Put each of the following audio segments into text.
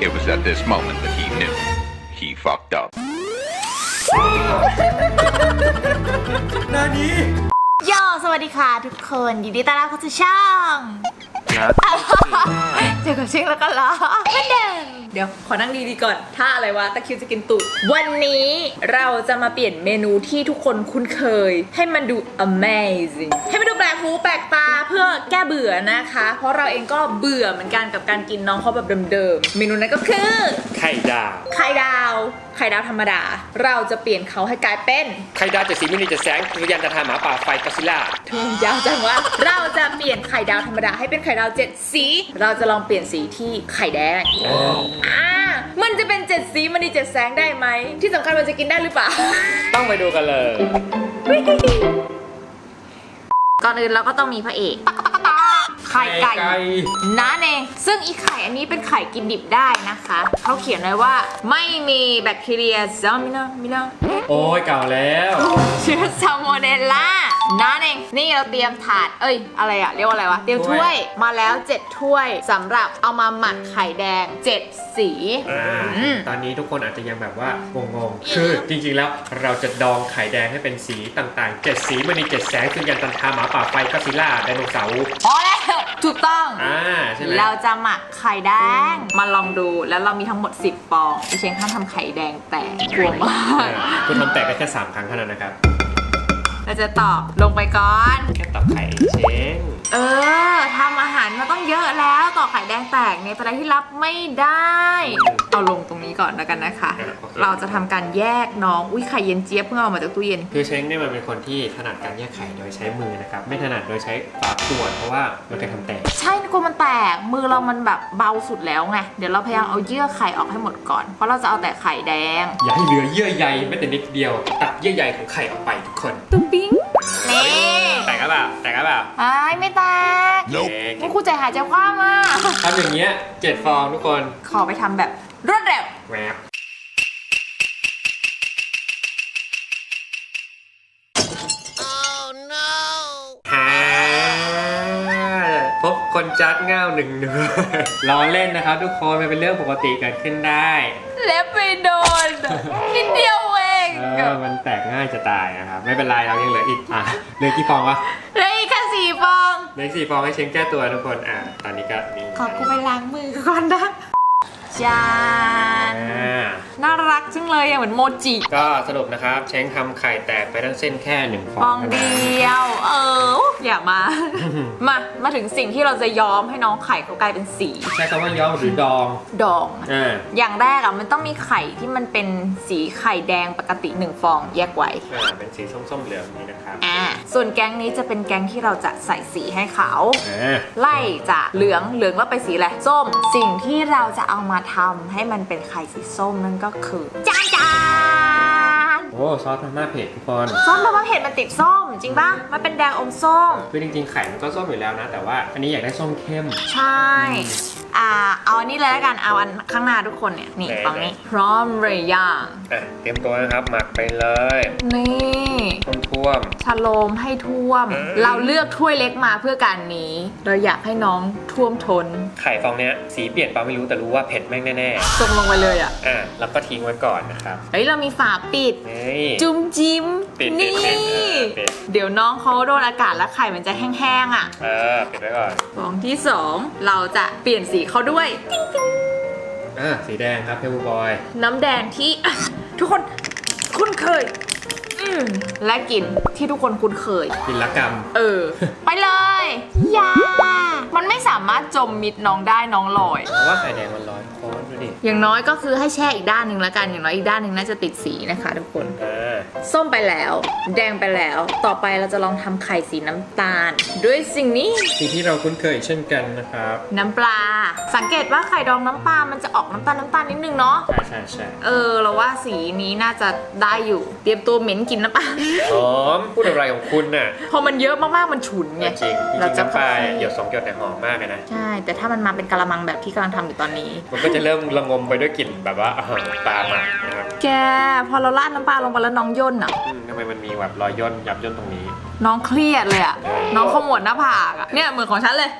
It was at this moment that he knew. He fucked up. นานี้โยสวัสดีค่ะทุกคนยินดีต้อนรับเข้าสู่ช่องครับเจอกับเชงแล้วก็ล้อเหมือนเดิม เดี๋ยวขอนั่งดีๆก่อนท่าอะไรวะตะคริวจะกินตูดวันนี้เราจะมาเปลี่ยนเมนูที่ทุกคนคุ้นเคย ให้มันดู amazing ให้มันดูแปลกหูแปลกตาเพื่อแก้เบื่อนะคะ เพราะเราเองก็เบื่อเหมือนกันกับการกินน้องเขาแบบเดิมๆ เมนูนั้นก็คือไข่ดาวไข่ดาว ไข่ดาวธรรมดา เราจะเปลี่ยนเขาให้กลายเป็นไข่ดาวเจ็ดสีมินิเจ็ดแสงคือยันตะทาหมาป่าไฟกอซิล่าทุ่งยาวจังวะเราจะเปลี่ยนไข่ดาวธรรมดาให้เป็นไข่ดาวเจ็ดสี เราจะลองเปลี่ยนสีที่ไข่แดงอ่ามันจะเป็นเจ็ดสีมันดีเจ็ดแสงได้ไหม ที่สำคัญมันจะกินได้หรือเปล่า ต้องไปดูกันเลย ก่อนอื่นเราก็ต้องมีพระเอกตักตักตักไข่ไก่นั่นเองซึ่งอีไข่อันนี้เป็นไข่กินดิบได้นะคะ เขาเขียนไว้ว่าไม่มีแบคทีเรียซามินามินาโอ้ยเก่าแล้ว เชื้อซาโมเนลล่า นั่นเองนี่เราเตรียมถาด เอ้ย อะไรอะเรียกว่าอะไรวะ เตรียมถ้วย มาแล้ว 7 ถ้วยสำหรับเอามาหมักไข่แดง 7 สี อ่าอืม ตอนนี้ทุกคนอาจจะยังแบบว่างงๆ คือจริงๆแล้วเราจะดองไข่แดงให้เป็นสีต่างๆเจ็ดสีมันมีเจ็ดแสงคือยันตะทาหมาป่าไฟกอซิล่าไดโนเสาร์พอแล้ว ถูกต้อง อ่าใช่ไหมเราจะหมักไข่แดง มาลองดูแล้วเรามีทั้งหมด 10 ฟองดิเชงห้ามทำไข่แดงแตกกลัวมาก อ่าคุณทำแตกได้แค่สามครั้งเท่านั้นนะครับ เราจะตอกลงไปก่อน แค่ตับไข่เชงเออทำอาหารมาต้องเยอะแล้วต่อไข่แดงแตกเนี่ยเป็นอะไรที่รับไม่ได้ เอาลงตรงนี้ก่อนแล้วกันนะคะ เราจะทำการแยกน้องอุ้ยไข่เย็นเจี๊ยบเพิ่งเอามาจากตู้เย็น คือเชงเนี่ยมันเป็นคนที่ถนัดการแยกไข่โดยใช้มือนะครับ ไม่ถนัดโดยใช้ฝาขวดเพราะว่ามันเคยทำแตก ใช่กลัวมันแตกมือเรามันแบบเบาสุดแล้วไงเดี๋ยวเราพยายามเอาเยื่อไข่ออกให้หมดก่อน เพราะเราจะเอาแต่ไข่แดง อย่าให้เหลือเยื่อใยแม้แต่นิดเดียวตัด เยื่อใยของไข่ออกไปทุกคนตุ้งปิ้งนี่แตกก็เปล่าแตกก็เปล่าไอ้ายไม่แตกเอ๊ะนี่ครูใจหายใจคว้างอะ ทำอย่างเงี้ยเจ็ดฟองทุกคนขอไปทำแบบรวดเร็ว แหวบฮ่าพบคนจัดเง่าหนึ่งหนึ่ง ล้อเล่นนะครับทุกคน มันเป็นเรื่องปกติเกิดขึ้นได้เล็บไปโดนนิดเดียว เองเออมันแตกง่ายจะตายนะครับ ไม่เป็นไรเรายังเหลืออีกอะเหลือกี่ฟองวะเหลยแค่สี่ฟอง เหลืออกสี่ฟองให้เช็งแก้ตัวทุกคนอะตอนนี้ก็นี่ขอกูไปล้างมือก่อนนะ จานอ่าน่ารักจังเลยอะเหมือนโมจิก็สรุปนะครับเช้งทำไข่แตกไปทั้งเส้นแค่หนึ่งฟฟอองงเท่านั้นเดียว เออ อย่ามา มามาถึงสิ่งที่เราจะย้อมให้น้องไข่เขากลายเป็นสีใช้คำว่าย้อมหรือดองดอง อ่า อย่างแรกอะมันต้องมีไข่ที่มันเป็นสีไข่แดงปกติหนึ่งฟองแยกไว้ อ่าเป็นสีส้มๆเหลืองนี้นะครับอ่า ส่วนแก๊งนี้จะเป็นแก๊งที่เราจะใส่สีให้เขา อ่าไล่จากเหลืองเหลืองแล้วไปสีอะไรส้ม สิ่งที่เราจะเอามาทำให้มันเป็นไข่สีส้มนั่นก็คือจานจานโอ้ซอสมาม่าเผ็ดทุกคนส้มเพราะว่าเห็ดมันติดส้ม จริงปะมันเป็นแดงอมส้ม คือจริงๆไข่มันก็ส้มอยู่แล้วนะ แต่ว่าอันนี้อยากได้ส้มเข้ม ใช่ อ่าเอาอันนี้เลยแล้วกันเอาอันข้างหน้าทุกคนเนี่ยนี่ได้ฝั่งนี้ พร้อมเลยย่างอะเตรียมตัวนะครับ หมักไปเลยนี่ท่วมชะโลมให้ท่วมเราเลือกถ้วยเล็กมาเพื่อการนี้ เราอยากให้น้องท่วมทนๆไข่ฟองเนี้ยสีเปลี่ยนเปล่าไม่รู้แต่รู้ว่าเผ็ดแม่งแน่ตรงลงไปเลยอะๆอะแล้วก็ทิ้งไว้ก่อนนะครับเฮ้ยเรามีฝาปิดนี่จุ้มจิ้มปิดปินี่ดปิดเออปิด เดี๋ยวน้องเขาโดนอากาศแล้วไข่มันจะแห้งๆอะ เออปิดไว้ก่อน ฟองที่สองเราจะเปลี่ยนสีเขาด้วย อะสีแดงครับเทลบอย น้ำแดงที่อะทุกคนคุ้นเคยอืมและกลิ่นที่ทุกคนคุ้นเคย กินละกรรม เออ ไปเลยยามันไม่สามารถจมมิดน้องได้น้องลอย เพราะว่าไข่แดงมันร้อนโค้นดูดิอย่างน้อยก็คือให้แช่อีกด้านหนึ่งแล้วกัน อย่างน้อยอีกด้านหนึ่งน่าจะติดสีนะคะทุกคนอ่า ส้มไปแล้ว แดงไปแล้ว ต่อไปเราจะลองทำไข่สีน้ำตาล ด้วยสิ่งนี้สิ่งที่เราคุ้นเคยเช่นกันนะครับ น้ำปลา สังเกตว่าไข่ดองน้ำปลา มันจะออกน้ำตาลน้ำตาลนิดนึงเนาะ ใช่ใช่ใช่เออ เราว่าสีนี้น่าจะได้อยู่ เตรียมตัวเหม็นกินน้ำปลา หอมพูดอะไรของคุณน่ะพอมันเยอะมากๆ มันฉุนไง จริงจริงเราๆจะน้ำปลาค่อยๆหยดสองหยดแต่หอมมากเลยนะ ใช่ แต่ถ้ามันมาเป็นกะละมังแบบที่กำลังทำอยู่ตอนนี้ มันก็จะเริ่มระงมไปด้วยกลิ่นแบบว่าอาหารปลาหมักนะครับ แก พอเราราดน้ำปลาลงไปแล้วน้องย่นอะอืมทำไมมันมีแบบรอยย่นยับย่นตรงนี้ น้องเครียดเลยอะน้องขมวดหน้าผากอะเนี่ยเหมือนของฉันเลย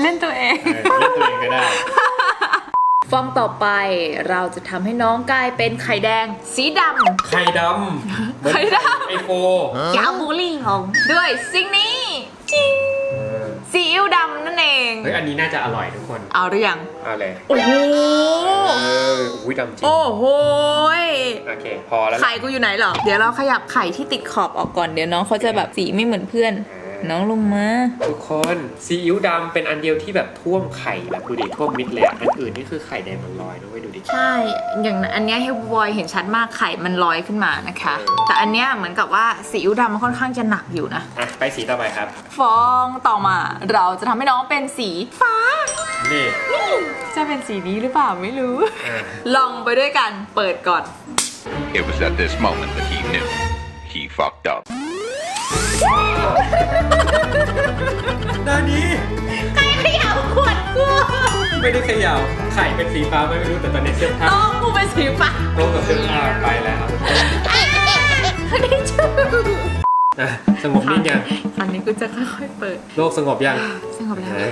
เล่นตัวเอง เออเล่นตัวเองก็ได้ ฟองต่อไปเราจะทำให้น้องกลายเป็นไข่แดง สีดำ ไข่ดำเหมือนไข่ดำ ไอโฟยาบูลี่ของ ด้วยสิ่งนี้จริง เองเฮ้ยอันนี้น่าจะอร่อยทุกคน เอาหรือยัง เอาเลย โอ้โห เอออุ้ยดำจริง โอ้โหยโอเค พอแล้วไข่กูอยู่ไหนเหรอ เดี๋ยวเราขยับไข่ที่ติดขอบออกก่อน เดี๋ยวน้องเขาจะแบบสีไม่เหมือนเพื่อน น้องลงมาทุกคนซีอิ๊วดำเป็นอันเดียวที่แบบท่วมไข่แบบดูดิท่วมมิดเลยอะอันอื่นนี่คือไข่แดงมันลอยนะเว้ยดูดิ ใช่ อย่างอันเนี้ยเฮลบอยเห็นชัดมากไข่มันลอยขึ้นมานะคะเออแต่อันเนี้ยเหมือนกับว่าสีอิ๊วดำมันค่อนข้างจะหนักอยู่นะ อะ ไปสีต่อไปครับ ฟองต่อมาเราจะทำให้น้องเป็นสีฟ้า นี่จะเป็นสีนี้หรือเปล่าไม่รู้ อะลองไปด้วยกันเปิดก่อน It was at this moment that he knew. He fucked up. ด้านนี้ ใครขยับขวดกูไม่ได้เขย่าไข่เป็นสีฟ้าไหมไม่รู้แต่ตอนนี้เสื้อผ้าน้องกูเป็นสีฟ้าโลกกับเสื้อผ้าไปแล้วได้ชื่อ อะสงบนิ่งยังอันนี้กูจะค่อยๆเปิด โลกสงบยังสงบแล้วเออ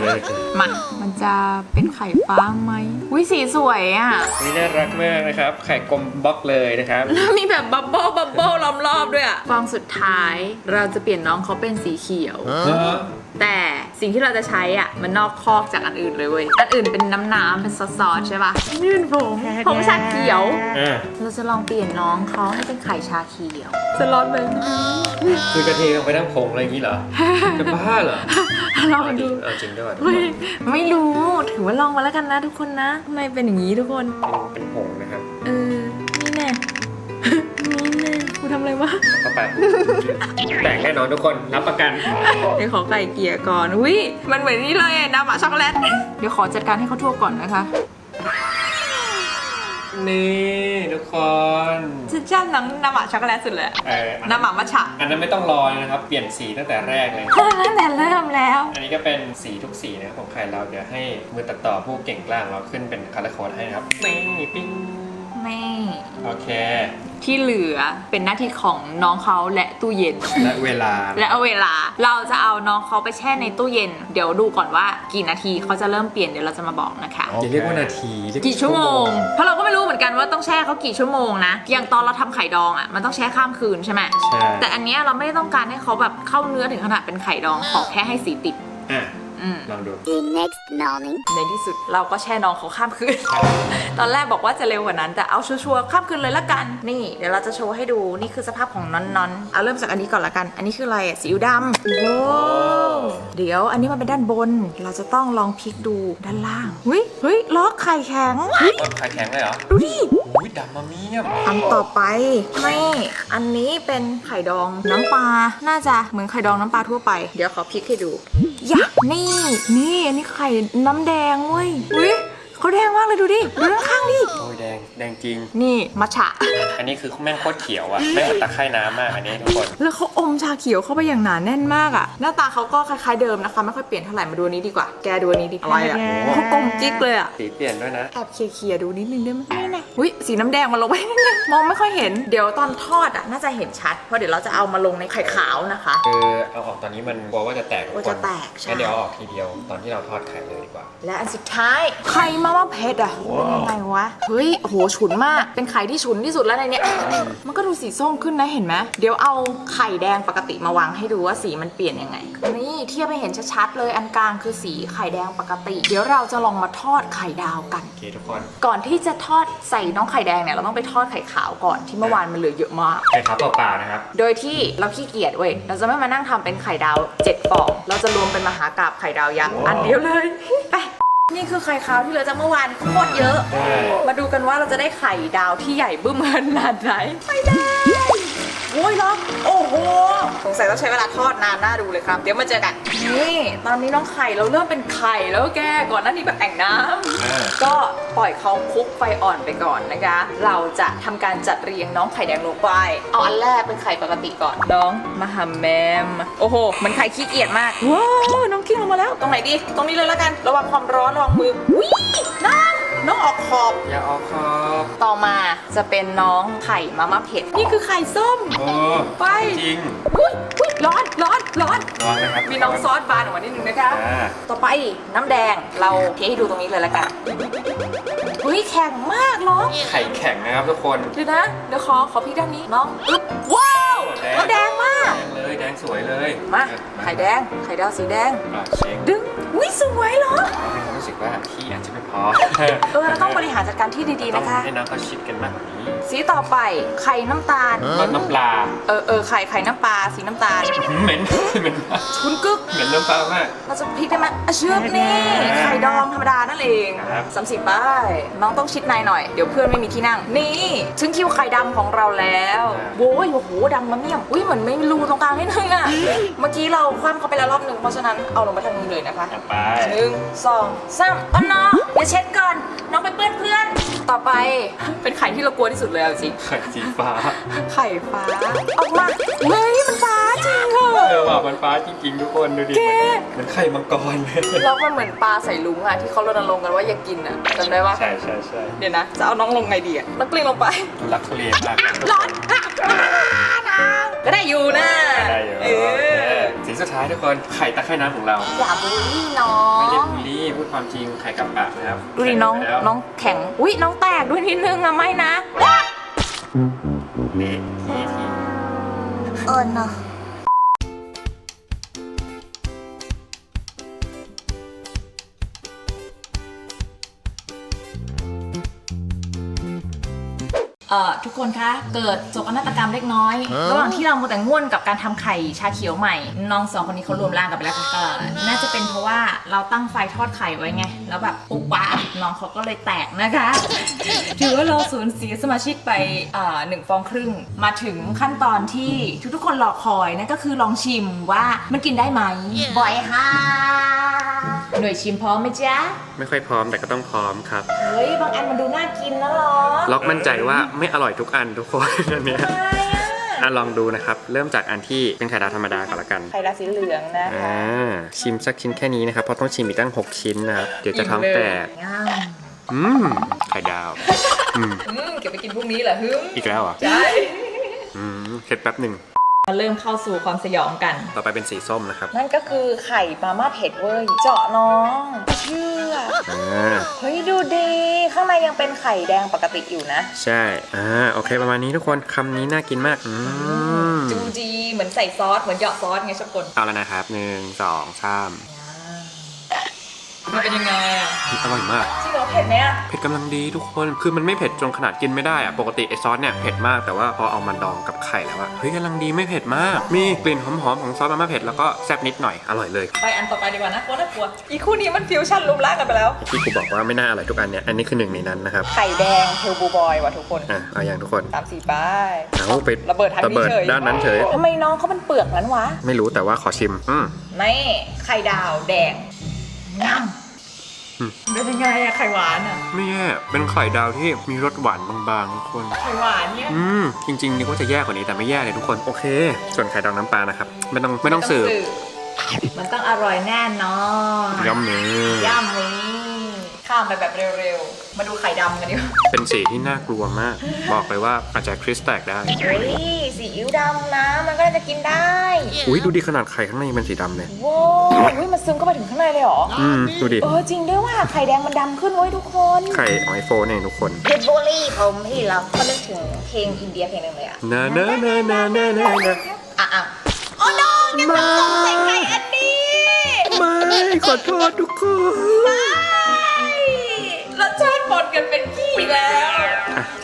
มา มันจะเป็นไข่ฟ้าไหมวิสีสวยอะ นี่น่ารักมากนะครับ ไข่กลมบล็อกเลยนะครับ แล้วมีแบบบับเบิ้ลบับเบิ้ลล้อมรอบด้วยอะฟองสุดท้ายเราจะเปลี่ยนน้องเขาเป็นสีเขียว แต่สิ่งที่เราจะใช้อะมันนอกคอกจากอันอื่นเลยเว้ยอันอื่นเป็นน้ำน้ำๆเป็นซอสๆใช่ป่ะนี่เป็นผงผงชาเขียว อะเราจะลองเปลี่ยนน้องเขาให้เป็นไข่ชาเขียว จะร้อนไหมคือกระเทลงไปทั้งผงอะไรอย่างนี้เหรอ จะบ้าเหรอลองดูเอาจริงด้วยทุกคเฮ้ยนไม่รู้ถือว่าลองมาแล้วกันนะทุกคนนะทำไมเป็นอย่างนี้ทุกคน เป็นเป็นผงนะครับ เออ อะไรวะเข้าไปแต่งแน่นอนทุกคนรับประกันเดี๋ยวขอไก่เกลี่ยก่อนอุ้ยมันเหมือนนี่เลยอะน้ำอะช็อกโกแลตเดี๋ยวขอจัดการให้เขาทั่วก่อนนะคะนี่ทุกคนฉันชอบน้ำน้ำอะช็อกโกแลตสุดเลยอะเอออันน้ำอะมัทฉะอันนั้นไม่ต้องรอนะครับ เปลี่ยนสีตั้งแต่แรกเลยตั้งแต่เริ่มแล้ว อันนี้ก็เป็นสีทุกสีนะครับของใครเราเดี๋ยวให้มือตัดต่อผู้เก่งกล้าของเราขึ้นเป็นคัลเลอร์โค้ดให้นะครับปิ้งปิ้ง ไม่โอเค ที่เหลือเป็นหน้าที่ของน้องเขาและตู้เย็น และเวลา และเอาเวลาเราจะเอาน้องเขาไปแช่ในตู้เย็น เดี๋ยวดูก่อนว่ากี่นาทีเขาจะเริ่มเปลี่ยนเดี๋ยวเราจะมาบอกนะคะ อย่าเรียกว่านาทีเรียกี่ชั่วโมง เพราะเราก็ไม่รู้เหมือนกันว่าต้องแช่เขากี่ชั่วโมงนะ อย่างตอนเราทำไข่ดองอะ มันต้องแช่ข้ามคืนใช่ไหม ใช่แต่อันเนี้ยเราไม่ได้ต้องการให้เขาแบบเข้าเนื้อถึงขนาดเป็นไข่ดอง ขอแค่ให้สีติด อะอืม ลองดู The next morning. ในที่สุดเราก็แช่น้องเขาข้ามคืน ตอนแรกบอกว่าจะเร็วกว่านั้น แต่เอาชัวร์ๆข้ามคืนเลยละกัน นี่ เดี๋ยวเราจะโชว์ให้ดู นี่คือสภาพของน้อนๆ เอาเริ่มจากอันนี้ก่อนละกัน อันนี้คืออะไรอะซีอิ๊วดำโอ้เดี๋ยวอันนี้มันเป็นด้านบน เราจะต้องลองพลิกดูด้านล่างเฮ้ยเฮ้ยล้อไข่แข็งเฮ้ยว่าไข่แข็งเลยเหรอ ดูดิ ดามามียมอันต่อไปไม่อันนี้เป็นไข่ดองน้ำปลา น่าจะเหมือนไข่ดองน้ำปลาทั่วไป เดี๋ยวขอพลิกให้ดูอยากนี่ นี่อันนี้ไข่น้ำแดงเว้ยอุ้ย เขาแดงมากเลยดูดิ ดูด้านข้างดิ โอ้ยแดงแดงจริง นี่มัทฉะ อันนี้คือแม่งโคตรเขียวอะแม่งเหมือนตะไคร่น้ำมากอันนี้ทุกคน แล้วเขาอมชาเขียวเข้าไปอย่างหนาแน่นมากอะหน้าตาเขาก็คล้ายๆเดิมนะคะ ไม่ค่อยเปลี่ยนเท่าไหร่ มาดูอันนี้ดีกว่า แกดูอันนี้ดิอะไรอะ เขากลมจิ๊กเลยอะสีเปลี่ยนด้วยนะ แอบเคลียร์ๆดูนิดนึงได้ไหมไม่แน่อุ้ยสีน้ำแดงมันลงไปนิดนึงมองไม่ค่อยเห็น เดี๋ยวตอนทอดอะน่าจะเห็นชัด เพราะเดี๋ยวเราจะเอามาลงในไข่ขาวนะคะ คือเอาออกตอนนี้มันกลัวว่าจะแตกทุกกลัวคจะนแตกใช่ งั้นเดี๋ยวเอาออกทีเดียวตอนที่เราทอดไข่เลยดีกว่า และอันสุดท้ายไข่มาม่าเพชรอะเป็นยังไงวะ เฮ้ยโอ้โหฉุนมาก เป็นไข่ที่ฉุนที่สุดแล้วในเนี้ย มันก็ดูสีส้มขึ้นนะเห็นไหมเดี๋ยวเอาไข่แดงปกติมาวางให้ดูว่าสีมันเปลี่ยนยังไง นี่เทียบให้เห็นชัดๆเลยอันกลางคือสีไข่แดงปกติ เดี๋ยวเราจะลองมาทอดไข่ดาวกัน โอเคทุกคนก่อนที่จะทอดใส่น้องไข่แดงเนี่ยเราต้องไปทอดไข่ขาวก่อนที่เมื่อวานมันเหลือเยอะมาก ไข่ขาวเปล่าๆนะครับ โดยที่เราขี้เกียจเว้ย เราจะไม่มานั่งทำเป็นไข่ดาว7ฟอง เราจะรวมเป็นมหากราบไข่ดาวยักษ์อันเดียวเลย ไป นี่คือไข่ขาวที่เหลือจากเมื่อวานโคตรเยอะใช่มาดูกันว่าเราจะได้ไข่ดาวที่ใหญ่บึ้มขนาดไหนไปได้ โอ้ยล็อกโอ้โห สงสัยต้องใช้เวลาทอดนานน่าดูเลยครับ เดี๋ยวมาเจอกัน นี่ ตอนนี้น้องไข่เราเริ่มเป็นไข่แล้วแก ก่อนหน้านี้แบบแอ่งน้ำอ่าก็ปล่อยเขาคลุกไฟอ่อนไปก่อนนะคะ เราจะทำการจัดเรียงน้องไข่แดงลงไป เอาอันแรกเป็นไข่ปกติก่อน น้องมหาแมม โอ้โห มันไข่ขี้เกียจมาก ว้าว น้องกิ้งลงมาแล้ว ตรงไหนดี ตรงนี้เลยแล้วกัน ระวังความร้อน ระวังมือวิน้อ งน้องออกขอบ อย่าออกขอบต่อต่อมาจะเป็นน้องไข่มาม่าเผ็ด นี่คือไข่ส้มโอ้ไป จริงอุ้ยอุ้ยร้อนร้อนร้อนลองนะครับมีน้องซอสบานออกมานิดนึงนะคะ อ่าต่อไปน้ำแดงเราเทให้ดูตรงนี้เลยละกันอุ้ยแข็งมากเนาะไข่แข็งนะครับทุกคน เดี๋ยวนะ เดี๋ยวขอขอพริกด้านนี้น้องอึ๊บว้าวแดงแล้วแดงมาก แดงเลยแดงสวยเลยมาไข่แดงไข่ดาวสีแดงอะเช็คดึงอุ้ยสวยเหรอมีความ รู้สึกว่าที่อาจจะไม่พอ เออเราต้องบริหารจัดการที่ดีๆต้องนะคะ ให้น้องเขาชิดกันมากกว่านี้ สีต่อไปไข่น้ำตาลก็น้ำปลาเออเออไข่ไข่น้ำปลาสีน้ำตาลเหม็น เหม็นมากคุณกึก เหม็นน้ำปลามาก เราจะพริกได้ไหมอะเชือกนี่ไข่ดองธรรมดานั่นเองครับ สามสิบป้ายน้องต้องชิดในหน่อย เดี๋ยวเพื่อนไม่มีที่นั่ง นี่ถึงคิวไข่ดำของเราแล้วโว้ยโอ้โหดำมะเมี่ยมอุ้ยเหมือนไม่มีรูตรงกลางนิดนึงอะ เมื่อกี้เราคว่ำเขาไปแล้วรอบหนึ่งเพราะฉะนั้นเอาลงมาทางนี้เลยนะคะเอาไป หนึ่งสองสามอ๋อน้องอย่าเช็ดก่อน น้องไปเปื้อนเพื่อน ต่อไปเป็นไข่ที่เรากลัวที่สุดเลยเอาจริง ไข่สีฟ้าไข่ฟ้า ออกมา เฮ้ย มันฟ้าจริงเหรอ เออว่ามันฟ้าจริงๆทุกคนดูดิแกเหมือนไข่มังกรเลยแล้วมันเหมือนปลาใส่ลุงอะที่เขารณรงค์กันว่าอย่ากินอะจำได้ปะใช่ใช่ใช่เดี๋ยวนะ จะเอาน้องลงไงดีอะนักกลิ้งลงไปทุลักทุเลมากร้อน ก็ได้อยู่นะได้อยู่เออสีสุดท้ายทุกคนไข่ตะไคร่น้ำของเรา อย่าบูลลี่น้อไม่ได้งบูลลี่พูดความจริงไข่กับปะนะครับดูดิน้องใส่ไปแล้วน้องแข็งอุ้ยน้องแตกด้วยนิดนึงอะไม่นะนี่ทีที เออเนาะ เอ่อทุกคนคะ เกิดโศกนาฏกรรมเล็กน้อย ระหว่างที่เรามัวแต่ง่วนกับการทำไข่ชาเขียวใหม่ น้องสองคนนี้เขารวมร่างกันไปแล้วค่ะเอ่อน่าจะเป็นเพราะว่าเราตั้งไฟทอดไข่ไว้ไง แล้วแบบปุ๊บว้าน้องเขาก็เลยแตกนะคะ ถือว่าเราสูญเสียสมาชิกไปเอ่อหนึ่งฟองครึ่ง มาถึงขั้นตอนที่ทุกๆคนรอคอยนั่นก็คือลองชิมว่ามันกินได้ไหมบ่อยค่ะ หน่วยชิมพร้อมไหมจ๊ะ ไม่ค่อยพร้อมแต่ก็ต้องพร้อมครับ เฮ้ย บางอันมันดูน่ากินนะหรอล็อกมั่นใจว่าไม่อร่อยทุกอันทุกคนอันเนี้ยทำไมอะอะลองดูนะครับ เริ่มจากอันที่เป็นไข่ดาวธรรมดาก่อนละกันไข่ดาวสีเหลืองนะอ่คะาชิมสักชิ้นแค่นี้นะครับเพราะต้องชิมอีกตั้ง 6 ชิ้นนะครับเดี๋ยวจะท้องแตกง่ามอืมไข่ดาวอืมอืมเก็บไปกินพรุ่งนี้เหรอฮึมอีกแล้วเหรอะใช่ อืมเค็ดแป๊บหนึ่ง มาเริ่มเข้าสู่ความสยองกัน ต่อไปเป็นสีส้มนะครับนั่นก็คือไข่มาม่าเผ็ดเว้ย เจาะน้องเชื่อ อ่าเฮ้ยดูดี ข้างในยังเป็นไข่แดงปกติอยู่นะ ใช่อ่าโอเคประมาณนี้ทุกคนคำนี้น่ากินมากอืมจูดีเหมือนใส่ซอส เหมือนเหยาะซอสไงชอบกลเอาแล้วนะครับหนึ่งสองสาม มันเป็นยังไงอะอร่อยมาก จริงเหรอเผ็ดไหมอะเผ็ดกำลังดีทุกคน คือมันไม่เผ็ดจนขนาดกินไม่ได้อะปกติไอซอสเนี่ยเผ็ดมาก แต่ว่าพอเอามาดองกับไข่แล้วอะเฮ้ยกำลังดีไม่เผ็ดมาก มีกลิ่นหอมๆของซอสมาม่าเผ็ดแล้วก็แซ่บนิดหน่อย อร่อยเลยไปอันต่อไปดีกว่านะกลัวน่ากลัว อีคู่นี้มันฟิวชั่นรวมร่างกันไปแล้ว ที่กูบอกว่าไม่น่าอร่อยทุกอันเนี่ย อันนี้คือหนึ่งในนั้นนะครับ ไข่แดงเทลบูบอยว่ะทุกคนอะเอาอย่างทุกคนสามสี่ป้ายเอาไประเบิดทางนี้ระเบิดเฉยด้านนั้นเฉย ทำไมน้องเขาเป็นเปลือกนั้นวะไม่รู้แต่ว่าขอชิม อืมไม่ไข่ดาวแดงงามอืม เป็นยังไงอะไข่หวานอะไม่แย่เป็นไข่ดาวที่มีรสหวานบางๆทุกคน ไข่หวานเนี่ย อืม จริงๆนึกว่าจะแย่กว่านี้แต่ไม่แย่เลยทุกคน โอเค ส่วนไข่ดาวน้ำปลานะครับ ไม่ต้องไม่ต้องสืบมันต้องอร่อยแน่นอนย่ำนี้ย่ำนี้ข้ามไปแบบเร็วๆ มาดูไข่ดำกันดีกว่าเป็นสีที่น่ากลัวมาก บอกเลยว่าอาจจะคริสแตกได้ เฮ้ยซีอิ๊วดำนะ มันก็น่าจะกินได้อุ้ยดูดิขนาดไข่ข้างในยังเป็นสีดำเลย ว้าวอุ้ยมันซึมเข้าไปถึงข้างในเลยเหรอ อืมดูดิเออจริงด้วยว่าไข่แดงมันดำขึ้นเว้ยทุกคนไข่ของไอโฟนเองทุกคนเพชรบุรีผมพี่เราก็นึกถึงเพลงอินเดียเพลงหนึ่งเลยอะนานานานานานานาอะอะโอ้น้องยังต้องส่งใส่ไข่อันนี้ไม่ขอโทษทุกคน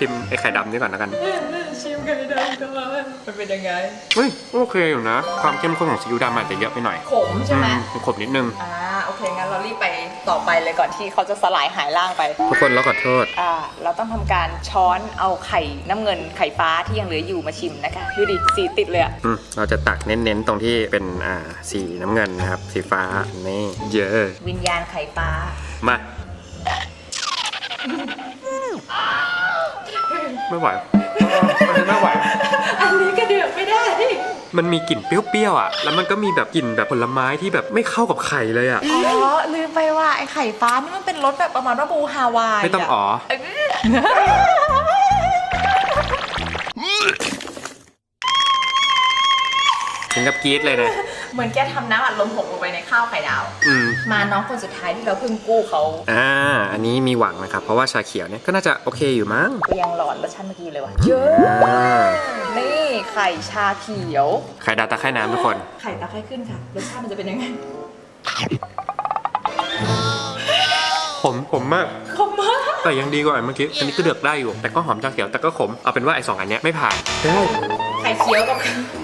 ชิมไอไข่ดำนี่ก่อนแล้วกันชิมไข่ดำก่อนมันเป็นยังไงเฮ้ยโอเคอยู่นะ ความเข้มข้นของซีอิ๊วดำอาจจะเยอะไปหน่อยขมใช่ไหมอืขมนิดนึงอ่าโอเคงั้นเรารีบไปต่อไปเลยก่อนที่เขาจะสลายหายล่างไป ทุกคนเราขอโทษอ่าเราต้องทำการช้อนเอาไข่น้ำเงินไข่ฟ้าที่ยังเหลืออยู่มาชิมนะคะดูดิสีติดเลยอะอืมเราจะตักเน้นๆตรงที่เป็นอ่าสีน้ำเงินนะครับสีฟ้านี่เยอะ วิญญาณไข่ฟ้ามา ไม่ไหวไม่ไหว อันนี้กระเดือกไม่ได้ มันมีกลิ่นเปรี้ยวๆอะ แล้วมันก็มีแบบกลิ่นแบบผลไม้ที่แบบไม่เข้ากับไข่เลยอะ อ๋อ ลืมไปว่าไอไข่ฟ้านี่มันเป็นรสแบบประมาณว่าบูฮาวายไม่ต้องอ๋อ ถึงกับกรี๊ดเลยนะ เหมือนแกทำน้ำอัดลมหกลงไปในข้าวไข่ดาว อืม มาน้องคนสุดท้ายที่เราเพิ่งกู้เขาอ่า อันนี้มีหวังนะครับ เพราะว่าชาเขียวเนี่ยก็น่าจะโอเคอยู่มั้งก็ยังหลอนรสชาติเมื่อกี้เลยว่ะเยอะอ่านี่ไข่ชาเขียว ไข่ดาวตะไคร่น้ำทุกคน ไข่ตาไคร้ขึ้นค่ะ รสชาติมันจะเป็นยังไง ผมผมมาก ขมมาก แต่ยังดีกว่าอันเมื่อกี้ อันนี้ก็เดือกได้อยู่ แต่ก็หอมชาเขียว แต่ก็ขม เอาเป็นว่าไอ้สองอันเนี้ยไม่ผ่านได้ไข่เขียวกับไ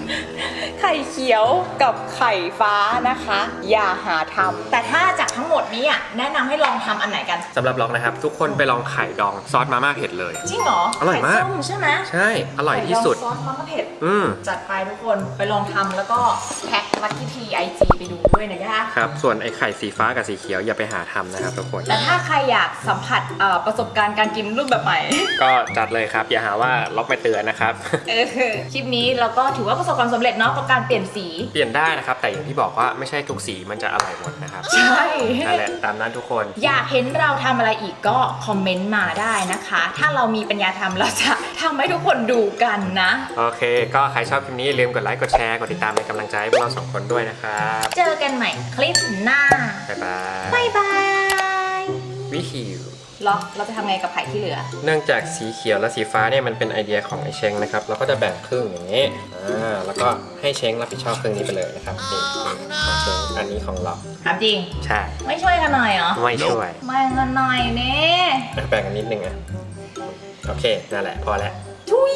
ข่เขียวกับไข่ฟ้านะคะ อย่าหาทำแต่ถ้าจากทั้งหมดนี้อะแนะนำให้ลองทำอันไหนกัน สำหรับลองนะครับ ทุกคนไปลองไข่ดองซอสมาม่าเผ็ดเลย จริงเหรออร่อยมาก ไข่ส้มใช่ไหมใช่ อร่อยที่สุด ไข่ดองซอสมะเขือเผ็ด อืม จัดไปทุกคนไปลองทำแล้วก็แท็กลักกี้ทีไอจีไปดูด้วยนะคะ ครับ ส่วนไอ้ไข่สีฟ้ากับสีเขียวอย่าไปหาทำนะครับทุกคนและถ้าใครอยากสัมผัสเอ่อประสบการณ์การกินรูปแบบใหม่ ก็จัดเลยครับ อย่าหาว่าล็อกไปเตือนนะครับ เออคลิปนี้เราก็ถือว่าประสบความสำเร็จเนาะกับการเปลี่ยนสี เปลี่ยนได้นะครับ แต่อย่างที่บอกว่าไม่ใช่ทุกสีมันจะอร่อยหมดนะครับใช่ นั่นแหละตามนั้นทุกคน อยากเห็นเราทำอะไรอีกก็คอมเมนต์มาได้นะคะ ถ้าเรามีปัญญาทำเราจะทำให้ทุกคนดูกันนะ โอเค ก็ใครชอบคลิปนี้อย่าลืมกดไลค์กดแชร์กดติดตามเป็นกำลังใจให้พวกเราสองคนด้วยนะครับเจอกันใหม่คลิปหน้าบ๊ายบาย บ๊ายบายวิฮิว เหรอเราจะทำไงกับไข่ที่เหลือ เนื่องจากสีเขียวและสีฟ้าเนี่ยมันเป็นไอเดียของไอเชงนะครับ เราก็จะแบ่งครึ่งอย่างนี้ อ่า แล้วก็ให้เชงรับผิดชอบครึ่งนี้ไปเลยนะครับนี่นี่ของเชงอันนี้ของเราถามจริง ใช่ ไม่ช่วยกันหน่อยเหรอ ไม่ช่วยไม่กันหน่อยเน่อะแบ่งกันนิดนึงอะ โอเค นั่นแหละ พอแล้ว ทุย